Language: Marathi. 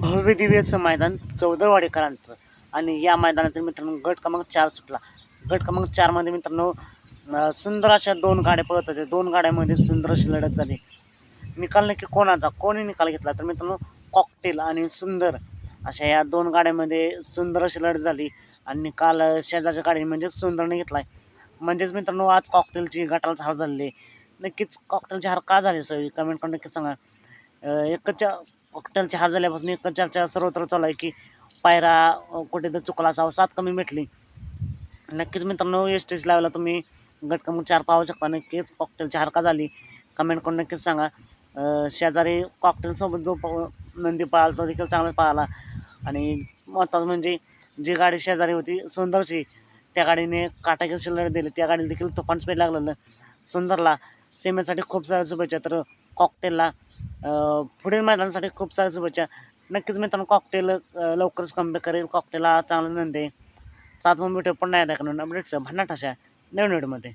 भव्य दिव्य असं मैदान चौदरवाडीकरांचं. आणि या मैदानातील मित्रांनो गट क्रमांक चार सुटला. गट क्रमांक चारमध्ये मित्रांनो सुंदर अशा दोन गाड्या पळत होत्या. दोन गाड्यामध्ये सुंदर अशी लढत झाली. निकाल नक्की कोणाचा कोणी निकाल घेतला. तर मित्रांनो कॉकटेल आणि सुंदर अशा या दोन गाड्यामध्ये सुंदर अशी लढत झाली. आणि निकाल शेजारच्या गाडी म्हणजे सुंदरने घेतला आहे म्हणजेच मित्रांनो आज कॉकटेलची गटाला हार झालेली आहे. नक्कीच कॉकटेलची हार का झाली सगळी कमेंट करून नक्कीच सांगा. एकच्या एकच हार झाल्यापासून एक चर्चा सर्वत्र चालू आहे की पायरा कुठे तर चुकला असावा सात कमी भेटली नक्कीच मित्रांनो एस टी लावायला तुम्ही गट क्रमांक चार पाहू शकता. नक्कीच कॉकटेलची हार का झाली. कमेंट करून नक्कीच सांगा. शेजारी कॉकटेलसोबत जो प- नंदी पळाला तो देखील चांगला पाळाला. आणि महत्त्वाचं म्हणजे जी गाडी शेजारी होती सुंदरची त्या गाडीने काटाकीची लढत दिली. त्या गाडीला देखील तुफान स्पीड लागलेलं. सुंदरला सेमेसाठी खूप साऱ्या शुभेच्छा. तर कॉकटेलला पुढील मैदानासाठी खूप साऱ्या शुभेच्छा. नक्कीच मित्रांनो कॉकटेल लवकरच कमबॅक करेल. कॉकटेलला चांगलं नंदी आहे. सात मग भेटू पुन्हा एकदा अपडेट्स भन्नाट अशा नवीन व्हिडिओमध्ये